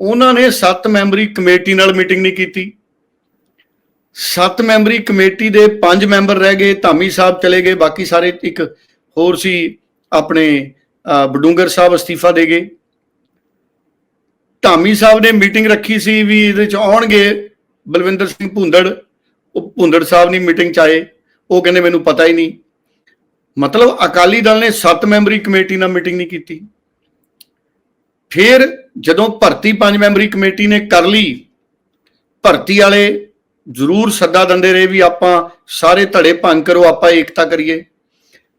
ਉਹਨਾਂ ਨੇ 7 ਮੈਂਬਰੀ ਕਮੇਟੀ ਨਾਲ ਮੀਟਿੰਗ ਨਹੀਂ ਕੀਤੀ। ਸੱਤ ਮੈਂਬਰੀ ਕਮੇਟੀ ਦੇ ਪੰਜ ਮੈਂਬਰ ਰਹਿ ਗਏ, ਧਾਮੀ ਸਾਹਿਬ ਚਲੇ ਗਏ, ਬਾਕੀ ਸਾਰੇ ਇੱਕ ਹੋਰ ਸੀ, ਆਪਣੇ ਬਡੂੰਗਰ ਸਾਹਿਬ ਅਸਤੀਫਾ ਦੇ ਗਏ। ਧਾਮੀ ਸਾਹਿਬ ਨੇ ਮੀਟਿੰਗ ਰੱਖੀ ਸੀ ਵੀ ਇਹਦੇ ਚ ਆਉਣਗੇ ਬਲਵਿੰਦਰ ਸਿੰਘ ਭੁੰਦੜ। ਉਹ ਭੁੰਦੜ ਸਾਹਿਬ ਨਹੀਂ ਮੀਟਿੰਗ ਚ ਆਏ। ਉਹ ਕਹਿੰਦੇ ਮੈਨੂੰ ਪਤਾ ਹੀ ਨਹੀਂ। ਮਤਲਬ ਅਕਾਲੀ ਦਲ ਨੇ ਸੱਤ ਮੈਂਬਰੀ ਕਮੇਟੀ ਨਾਲ ਮੀਟਿੰਗ ਨਹੀਂ ਕੀਤੀ। ਫਿਰ ਜਦੋਂ ਭਰਤੀ ਪੰਜ ਮੈਂਬਰੀ ਕਮੇਟੀ ਨੇ ਕਰ ਲਈ, ਭਰਤੀ ਵਾਲੇ ਜ਼ਰੂਰ ਸੱਦਾ ਦਿੰਦੇ ਰਹੇ ਵੀ ਆਪਾਂ ਸਾਰੇ ਧੜੇ ਭੰਗ ਕਰੋ, ਆਪਾਂ ਏਕਤਾ ਕਰੀਏ।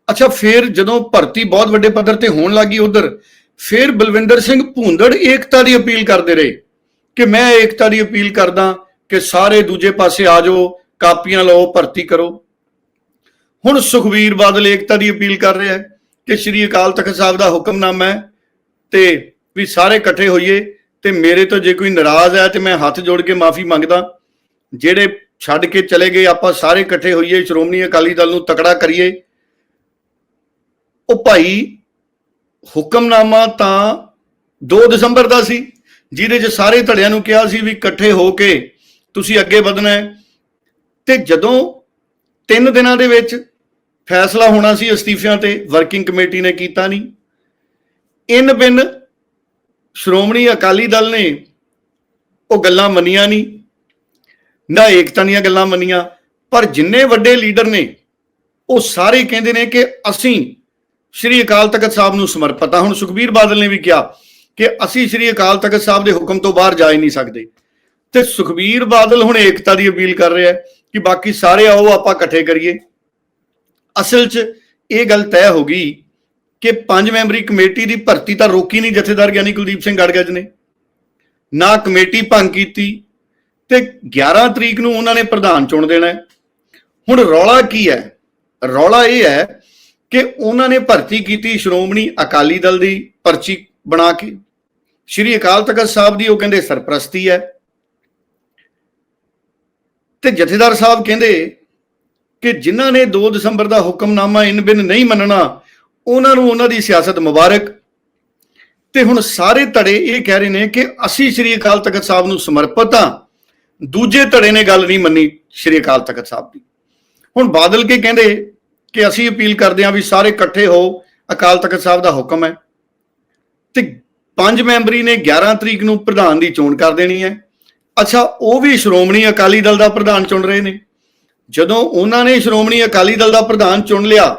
ਅੱਛਾ, ਫਿਰ ਜਦੋਂ ਭਰਤੀ ਬਹੁਤ ਵੱਡੇ ਪੱਧਰ ਤੇ ਹੋਣ ਲੱਗੀ ਉਧਰ ਫਿਰ ਬਲਵਿੰਦਰ ਸਿੰਘ ਭੂੰਦੜ ਏਕਤਾ ਦੀ ਅਪੀਲ ਕਰਦੇ ਰਹੇ ਕਿ ਮੈਂ ਏਕਤਾ ਦੀ ਅਪੀਲ ਕਰਦਾ ਕਿ ਸਾਰੇ ਦੂਜੇ ਪਾਸੇ ਆ ਜਾਓ, ਕਾਪੀਆਂ ਲਓ, ਭਰਤੀ ਕਰੋ। ਹੁਣ ਸੁਖਵੀਰ ਬਾਦਲ ਏਕਤਾ ਦੀ ਅਪੀਲ ਕਰ ਰਿਹਾ ਹੈ ਕਿ ਸ੍ਰੀ ਅਕਾਲ ਤਖਤ ਸਾਹਿਬ ਦਾ ਹੁਕਮਨਾਮਾ ਹੈ ਤੇ ਵੀ ਸਾਰੇ ਇਕੱਠੇ ਹੋਈਏ ਤੇ ਮੇਰੇ ਤੋਂ ਜੇ ਕੋਈ ਨਾਰਾਜ਼ ਹੈ ਤੇ ਮੈਂ ਹੱਥ ਜੋੜ ਕੇ ਮਾਫੀ ਮੰਗਦਾ। ਜਿਹੜੇ ਛੱਡ ਕੇ ਚਲੇ ਗਏ, ਆਪਾਂ ਸਾਰੇ ਇਕੱਠੇ ਹੋਈਏ, ਸ਼੍ਰੋਮਣੀ ਅਕਾਲੀ ਦਲ ਨੂੰ ਤਕੜਾ ਕਰੀਏ। ਉਹ ਭਾਈ ਹੁਕਮਨਾਮਾ ਤਾਂ 2 ਦਸੰਬਰ ਦਾ ਸੀ, ਜਿਹਦੇ 'ਚ ਸਾਰੇ ਧੜਿਆਂ ਨੂੰ ਕਿਹਾ ਸੀ ਵੀ ਇਕੱਠੇ ਹੋ ਕੇ ਤੁਸੀਂ ਅੱਗੇ ਵਧਣਾ ਹੈ। ਤੇ ਜਦੋਂ 3 ਦਿਨਾਂ ਦੇ ਵਿੱਚ ਫੈਸਲਾ ਹੋਣਾ ਸੀ ਅਸਤੀਫਿਆਂ ਤੇ ਵਰਕਿੰਗ ਕਮੇਟੀ ਨੇ ਕੀਤਾ ਨਹੀਂ। ਇਨ ਬਿਨ ਸ਼੍ਰੋਮਣੀ ਅਕਾਲੀ ਦਲ ਨੇ ਉਹ ਗੱਲਾਂ ਮੰਨੀਆਂ ਨਹੀਂ, ਨਾ ਏਕਤਾ ਦੀਆਂ ਗੱਲਾਂ ਮੰਨੀਆਂ, ਪਰ ਜਿੰਨੇ ਵੱਡੇ ਲੀਡਰ ਨੇ, ਉਹ ਸਾਰੇ ਕਹਿੰਦੇ ਨੇ ਕਿ ਅਸੀਂ ਸ਼੍ਰੀ ਅਕਾਲ ਤਖਤ ਸਾਹਿਬ ਨੂੰ ਸਮਰਪਿਤ ਹਾਂ ਹੁਣ ਸੁਖਬੀਰ ਬਾਦਲ ਨੇ ਵੀ ਕਿਹਾ ਕਿ ਅਸੀਂ ਸ਼੍ਰੀ ਅਕਾਲ ਤਖਤ ਸਾਹਿਬ ਦੇ ਹੁਕਮ ਤੋਂ ਬਾਹਰ ਜਾ ਹੀ ਨਹੀਂ ਸਕਦੇ। ਤੇ ਸੁਖਬੀਰ ਬਾਦਲ ਹੁਣ ਏਕਤਾ ਦੀ ਅਪੀਲ ਕਰ ਰਿਹਾ ਹੈ ਕਿ ਬਾਕੀ ਸਾਰੇ ਆਓ, ਆਪਾਂ ਇਕੱਠੇ ਕਰੀਏ। ਅਸਲ 'ਚ ਇਹ ਗੱਲ ਤੈਅ ਹੋ ਗਈ ਕਿ ਪੰਜ ਮੈਂਬਰੀ ਕਮੇਟੀ ਦੀ ਭਰਤੀ ਤਾਂ ਰੋਕੀ ਨਹੀਂ ਜਥੇਦਾਰ ਗਿਆਨੀ ਕੁਲਦੀਪ ਸਿੰਘ ਗੜਗੜ ਨੇ। ਨਾ ਕਮੇਟੀ ਭੰਗ ਕੀਤੀ ਤੇ 11 ਤਰੀਕ ਨੂੰ ਉਹਨਾਂ ਨੇ ਪ੍ਰਧਾਨ ਚੁਣ ਦੇਣਾ ਹੁਣ ਰੌਲਾ ਕੀ ਹੈ? ਰੌਲਾ ਇਹ ਹੈ ਕਿ ਉਹਨਾਂ ਨੇ ਭਰਤੀ ਕੀਤੀ ਸ਼੍ਰੋਮਣੀ ਅਕਾਲੀ ਦਲ ਦੀ ਪਰਚੀ ਬਣਾ ਕੇ। ਸ਼੍ਰੀ ਅਕਾਲ ਤਖਤ ਸਾਹਿਬ ਦੀ ਉਹ ਕਹਿੰਦੇ ਸਰਪ੍ਰਸਤੀ ਹੈ। ਤੇ ਜਥੇਦਾਰ ਸਾਹਿਬ ਕਹਿੰਦੇ ਕਿ ਜਿਨ੍ਹਾਂ ਨੇ 2 ਦਸੰਬਰ ਦਾ ਹੁਕਮਨਾਮਾ ਇਨ ਬਿਨ ਨਹੀਂ ਮੰਨਣਾ, ਉਹਨਾਂ ਨੂੰ ਉਹਨਾਂ ਦੀ ਸਿਆਸਤ ਮੁਬਾਰਕ। ਤੇ ਹੁਣ ਸਾਰੇ ਧੜੇ ਇਹ ਕਹਿ ਰਹੇ ਨੇ ਕਿ ਅਸੀਂ ਸ਼੍ਰੀ ਅਕਾਲ ਤਖਤ ਸਾਹਿਬ ਨੂੰ ਸਮਰਪਿਤ ਹਾਂ। ਦੂਜੇ ਧੜੇ ਨੇ ਗੱਲ ਨਹੀਂ ਮੰਨੀ ਸ਼੍ਰੀ ਅਕਾਲ ਤਖਤ ਸਾਹਿਬ ਦੀ। ਹੁਣ ਬਾਦਲ ਕੇ ਕਹਿੰਦੇ ਕਿ ਅਸੀਂ ਅਪੀਲ ਕਰਦੇ ਹਾਂ ਵੀ ਸਾਰੇ ਇਕੱਠੇ ਹੋ, ਅਕਾਲ ਤਖਤ ਸਾਹਿਬ ਦਾ ਹੁਕਮ ਹੈ। ਤੇ ਪੰਜ ਮੈਂਬਰੀ ਨੇ 11 ਤਰੀਕ ਨੂੰ ਪ੍ਰਧਾਨ ਦੀ ਚੋਣ ਕਰ ਦੇਣੀ ਹੈ। ਅੱਛਾ, ਉਹ ਵੀ ਸ਼੍ਰੋਮਣੀ ਅਕਾਲੀ ਦਲ ਦਾ ਪ੍ਰਧਾਨ ਚੁਣ ਰਹੇ ਨੇ। ਜਦੋਂ ਉਹਨਾਂ ਨੇ ਸ਼੍ਰੋਮਣੀ ਅਕਾਲੀ ਦਲ ਦਾ ਪ੍ਰਧਾਨ ਚੁਣ ਲਿਆ,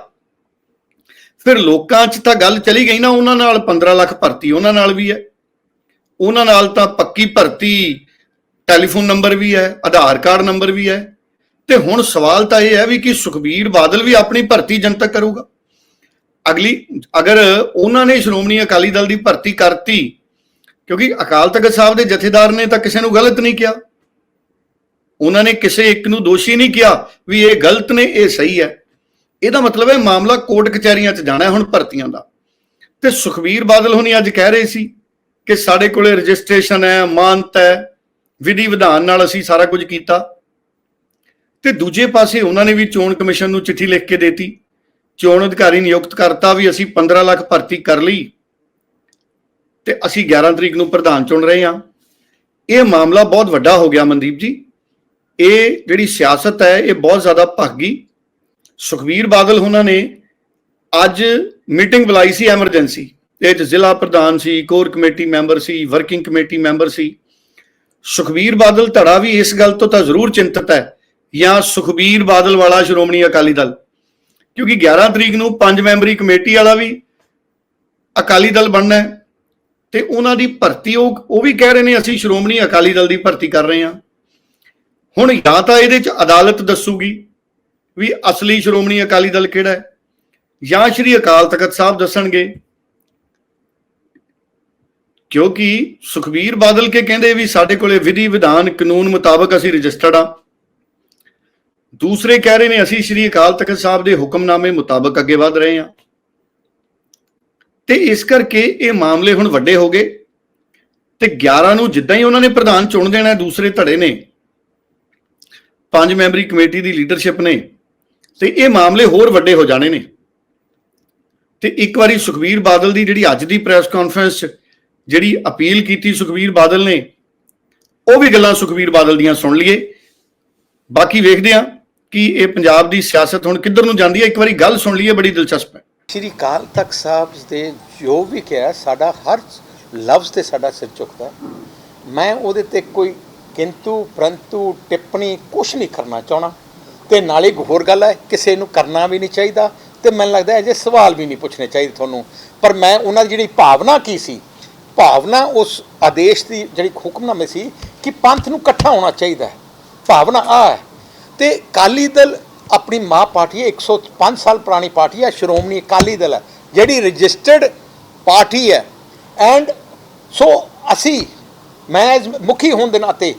ਫਿਰ ਲੋਕਾਂ 'ਚ ਤਾਂ ਗੱਲ ਚਲੀ ਗਈ ਨਾ, ਉਹਨਾਂ ਨਾਲ 15 ਲੱਖ ਭਰਤੀ ਉਹਨਾਂ ਨਾਲ ਵੀ ਹੈ। ਉਹਨਾਂ ਨਾਲ ਤਾਂ ਪੱਕੀ ਭਰਤੀ ਟੈਲੀਫੋਨ ਨੰਬਰ ਵੀ ਹੈ, ਆਧਾਰ ਕਾਰਡ ਨੰਬਰ ਵੀ ਹੈ। ਤੇ ਹੁਣ ਸਵਾਲ ਤਾਂ ਇਹ ਹੈ ਵੀ ਕਿ ਸੁਖਬੀਰ ਬਾਦਲ ਵੀ ਆਪਣੀ ਭਰਤੀ ਜਨਤਕ ਕਰੂਗਾ। ਅਗਲੀ, ਅਗਰ ਉਹਨਾਂ ਨੇ ਸ਼੍ਰੋਮਣੀ ਅਕਾਲੀ ਦਲ ਦੀ ਭਰਤੀ ਕਰਤੀ, ਕਿਉਂਕਿ ਅਕਾਲ ਤਖਤ ਸਾਹਿਬ ਦੇ ਜਥੇਦਾਰ ਨੇ ਤਾਂ ਕਿਸੇ ਨੂੰ ਗਲਤ ਨਹੀਂ ਕਿਹਾ। ਉਹਨਾਂ ਨੇ ਕਿਸੇ ਇੱਕ ਨੂੰ ਦੋਸ਼ੀ ਨਹੀਂ ਕਿਹਾ ਵੀ ਇਹ ਗਲਤ ਨੇ, ਇਹ ਸਹੀ ਹੈ। ਇਹਦਾ ਮਤਲਬ ਹੈ ਮਾਮਲਾ ਕੋਰਟ ਕਚਹਿਰੀਆਂ 'ਚ ਜਾਣਾ ਹੁਣ ਭਰਤੀਆਂ ਦਾ। ਤੇ ਸੁਖਬੀਰ ਬਾਦਲ ਹੁਣੀ ਅੱਜ ਕਹਿ ਰਹੇ ਸੀ ਕਿ ਸਾਡੇ ਕੋਲੇ ਰਜਿਸਟ੍ਰੇਸ਼ਨ ਹੈ, ਮਾਨਤ ਹੈ, ਵਿਧੀ ਵਿਧਾਨ ਨਾਲ ਅਸੀਂ ਸਾਰਾ ਕੁਝ ਕੀਤਾ। ਤੇ ਦੂਜੇ ਪਾਸੇ ਉਹਨਾਂ ਨੇ ਵੀ ਚੋਣ ਕਮਿਸ਼ਨ ਨੂੰ ਚਿੱਠੀ ਲਿਖ ਕੇ ਦਿੱਤੀ। ਚੋਣ ਅਧਿਕਾਰੀ ਨਿਯੁਕਤ ਕਰਤਾ ਵੀ ਅਸੀਂ 15 ਲੱਖ ਭਰਤੀ ਕਰ ਲਈ ਤੇ ਅਸੀਂ 11 ਤਰੀਕ ਨੂੰ ਪ੍ਰਧਾਨ ਚੁਣ ਰਹੇ ਹਾਂ। ਇਹ ਮਾਮਲਾ ਬਹੁਤ ਵੱਡਾ ਹੋ ਗਿਆ ਮਨਦੀਪ ਜੀ। ਇਹ ਜਿਹੜੀ ਸਿਆਸਤ ਹੈ, ਇਹ ਬਹੁਤ ਜ਼ਿਆਦਾ ਭੱਗ ਗਈ ਸੁਖਬੀਰ ਬਾਦਲ ਉਹਨਾਂ ਨੇ ਅੱਜ ਮੀਟਿੰਗ ਬੁਲਾਈ ਸੀ ਐਮਰਜੈਂਸੀ ਇਹ 'ਚ ਜ਼ਿਲ੍ਹਾ ਪ੍ਰਧਾਨ ਸੀ, ਕੋਰ ਕਮੇਟੀ ਮੈਂਬਰ ਸੀ, ਵਰਕਿੰਗ ਕਮੇਟੀ ਮੈਂਬਰ ਸੀ। ਸੁਖਬੀਰ ਬਾਦਲ ਧੜਾ ਵੀ ਇਸ ਗੱਲ ਤੋਂ ਤਾਂ ਜ਼ਰੂਰ ਚਿੰਤਤ ਹੈ ਜਾਂ ਸੁਖਬੀਰ ਬਾਦਲ ਵਾਲਾ ਸ਼੍ਰੋਮਣੀ ਅਕਾਲੀ ਦਲ? ਕਿਉਂਕਿ 11 ਤਰੀਕ ਨੂੰ ਪੰਜ ਮੈਂਬਰੀ ਕਮੇਟੀ ਵਾਲਾ ਵੀ ਅਕਾਲੀ ਦਲ ਬਣਨਾ ਹੈ ਤੇ ਉਹਨਾਂ ਦੀ ਭਰਤੀ, ਉਹ ਉਹ ਵੀ ਕਹਿ ਰਹੇ ਨੇ ਅਸੀਂ ਸ਼੍ਰੋਮਣੀ ਅਕਾਲੀ ਦਲ ਦੀ ਭਰਤੀ ਕਰ ਰਹੇ ਹਾਂ। ਹੁਣ ਜਾਂ ਤਾਂ ਇਹਦੇ ਚ ਅਦਾਲਤ ਦੱਸੂਗੀ ਵੀ ਅਸਲੀ ਸ਼੍ਰੋਮਣੀ ਅਕਾਲੀ ਦਲ ਕਿਹੜਾ ਹੈ, ਜਾਂ ਸ਼੍ਰੀ ਅਕਾਲ ਤਖਤ ਸਾਹਿਬ ਦੱਸਣਗੇ। ਕਿਉਂਕਿ ਸੁਖਬੀਰ ਬਾਦਲ ਕੇ ਕਹਿੰਦੇ ਵੀ ਸਾਡੇ ਕੋਲੇ ਵਿਧੀ ਵਿਧਾਨ ਕਾਨੂੰਨ ਮੁਤਾਬਕ ਅਸੀਂ ਰਜਿਸਟਰਡ ਆ ਦੂਸਰੇ ਕਹਿ ਰਹੇ ਨੇ, ਅਸੀਂ ਸ਼੍ਰੀ ਅਕਾਲ ਤਖਤ ਸਾਹਿਬ ਦੇ ਹੁਕਮਨਾਮੇ ਮੁਤਾਬਕ ਅੱਗੇ ਵਧ ਰਹੇ ਹਾਂ। ਤੇ ਇਸ ਕਰਕੇ ਇਹ ਮਾਮਲੇ ਹੁਣ ਵੱਡੇ ਹੋ ਗਏ। ਤੇ 11 ਨੂੰ ਜਿੱਦਾਂ ਹੀ ਉਹਨਾਂ ਨੇ ਪ੍ਰਧਾਨ ਚੁਣ ਦੇਣਾ, ਦੂਸਰੇ ਧੜੇ ਨੇ। ਪੰਜ ਮੈਂਬਰੀ ਕਮੇਟੀ ਦੀ ਲੀਡਰਸ਼ਿਪ ਨੇ। ਤੇ ਇਹ ਮਾਮਲੇ ਹੋਰ ਵੱਡੇ ਹੋ ਜਾਣੇ ਨੇ। ਤੇ ਇੱਕ ਵਾਰੀ ਸੁਖਬੀਰ ਬਾਦਲ ਦੀ ਜਿਹੜੀ ਅੱਜ ਦੀ ਪ੍ਰੈਸ ਕਾਨਫਰੰਸ 'ਚ ਜਿਹੜੀ ਅਪੀਲ ਕੀਤੀ ਸੁਖਬੀਰ ਬਾਦਲ ਨੇ, ਉਹ ਵੀ ਗੱਲਾਂ ਸੁਖਬੀਰ ਬਾਦਲ ਦੀਆਂ ਸੁਣ ਲਈਏ। ਬਾਕੀ ਵੇਖਦੇ ਹਾਂ। ਕਿ ਇਹ ਪੰਜਾਬ ਦੀ ਸਿਆਸਤ ਹੁਣ ਕਿੱਧਰ ਨੂੰ ਜਾਂਦੀ ਹੈ? ਇੱਕ ਵਾਰੀ ਗੱਲ ਸੁਣ ਲਈਏ, ਬੜੀ ਦਿਲਚਸਪ ਹੈ। ਸ਼੍ਰੀ ਕਾਲ ਤਖਤ ਸਾਹਿਬ ਦੇ ਜੋ ਵੀ ਕਿਹਾ ਸਾਡਾ ਹਰ ਲਫ਼ਜ਼ ਤੇ ਸਾਡਾ ਸਿਰ ਝੁਕਦਾ ਮੈਂ ਉਹਦੇ ਤੇ ਕੋਈ ਕਿੰਤੂ, ਪਰੰਤੂ, ਟਿੱਪਣੀ ਕੁਝ ਨਹੀਂ ਕਰਨਾ ਚਾਹਣਾ ਤੇ ਨਾਲੇ ਇੱਕ ਹੋਰ ਗੱਲ ਹੈ, ਕਿਸੇ ਨੂੰ ਕਰਨਾ ਵੀ ਨਹੀਂ ਚਾਹੀਦਾ ਤੇ ਮੈਨੂੰ ਲੱਗਦਾ ਅਜੇ ਸਵਾਲ ਵੀ ਨਹੀਂ ਪੁੱਛਣੇ ਚਾਹੀਦੇ ਤੁਹਾਨੂੰ। ਪਰ ਮੈਂ ਉਹਨਾਂ ਦੀ ਜਿਹੜੀ ਭਾਵਨਾ ਕੀ ਸੀ? ਭਾਵਨਾ ਉਸ ਆਦੇਸ਼ ਦੀ ਜਿਹੜੀ ਹੁਕਮਨਾਮੇ ਸੀ ਕਿ ਪੰਥ ਨੂੰ ਇਕੱਠਾ ਹੋਣਾ ਚਾਹੀਦਾ ਹੈ। ਭਾਵਨਾ ਆ ਹੈ ਤੇ ਅਕਾਲੀ ਦਲ ਆਪਣੀ ਮਾਂ ਪਾਰਟੀ ਹੈ 105 ਸਾਲ ਪੁਰਾਣੀ ਪਾਰਟੀ ਹੈ, ਸ਼੍ਰੋਮਣੀ ਅਕਾਲੀ ਦਲ ਹੈ, ਜਿਹੜੀ ਰਜਿਸਟਰਡ ਪਾਰਟੀ ਹੈ। ਐਂਡ ਸੋ ਅਸੀਂ, ਮੈਂ as ਮੁਖੀ ਹੋਣ ਦੇ ਨਾਤੇ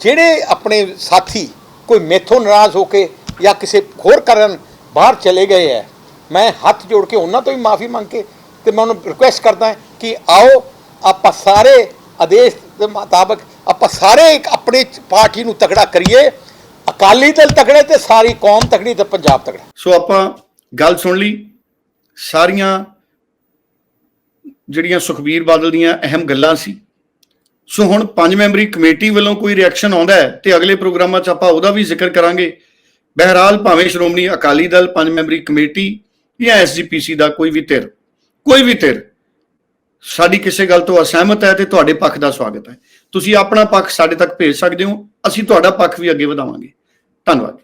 ਜਿਹੜੇ ਆਪਣੇ ਸਾਥੀ ਕੋਈ ਮੇਥੋਂ ਨਾਰਾਜ਼ ਹੋ ਕੇ ਜਾਂ ਕਿਸੇ ਹੋਰ ਕਾਰਨ ਬਾਹਰ ਚਲੇ ਗਏ ਹੈ, ਮੈਂ ਹੱਥ ਜੋੜ ਕੇ ਉਹਨਾਂ ਤੋਂ ਵੀ ਮਾਫੀ ਮੰਗ ਕੇ ਤੇ ਮੈਂ ਉਹਨੂੰ ਰਿਕੁਐਸਟ ਕਰਦਾ ਕਿ ਆਓ, ਆਪਾਂ ਸਾਰੇ ਆਦੇਸ਼ ਦੇ ਮੁਤਾਬਕ ਆਪਾਂ ਸਾਰੇ ਇੱਕ ਆਪਣੀ ਪਾਰਟੀ ਨੂੰ ਤਕੜਾ ਕਰੀਏ। ਅਕਾਲੀ ਦਲ ਤਕੜੇ ਤੇ ਸਾਰੀ ਕੌਮ ਤਕੜੀ ਤੇ ਪੰਜਾਬ ਤਕੜਾ। ਸੋ ਆਪਾਂ ਗੱਲ ਸੁਣ ਲਈ। ਸਾਰੀਆਂ ਜਿਹੜੀਆਂ ਸੁਖਬੀਰ ਬਾਦਲ ਦੀਆਂ ਅਹਿਮ ਗੱਲਾਂ ਸੀ। ਸੋ ਹੁਣ ਪੰਜ ਮੈਂਬਰੀ ਕਮੇਟੀ ਵੱਲੋਂ ਕੋਈ ਰਿਐਕਸ਼ਨ ਆਉਂਦਾ ਹੈ ਤੇ ਅਗਲੇ ਪ੍ਰੋਗਰਾਮਾਂ 'ਚ ਆਪਾਂ ਉਹਦਾ ਵੀ ਜ਼ਿਕਰ ਕਰਾਂਗੇ। ਬਹਿਰਾਲ ਭਾਵੇਂ ਸ਼੍ਰੋਮਣੀ ਅਕਾਲੀ ਦਲ, ਪੰਜ ਮੈਂਬਰੀ ਕਮੇਟੀ ਜਾਂ ਐਸਜੀਪੀਸੀ ਦਾ ਕੋਈ ਵੀ ਧਿਰ। ਕੋਈ ਵੀ ਧਿਰ। ਸਾਡੀ ਕਿਸੇ ਗੱਲ ਤੋਂ ਅਸਹਿਮਤ ਹੈ ਤੇ ਤੁਹਾਡੇ ਪੱਖ ਦਾ ਸਵਾਗਤ ਹੈ। ਤੁਸੀਂ ਆਪਣਾ ਪੱਖ ਸਾਡੇ ਤੱਕ ਭੇਜ ਸਕਦੇ ਹੋ, ਅਸੀਂ ਤੁਹਾਡਾ ਪੱਖ ਵੀ ਅੱਗੇ ਵਧਾਵਾਂਗੇ। ਧੰਨਵਾਦ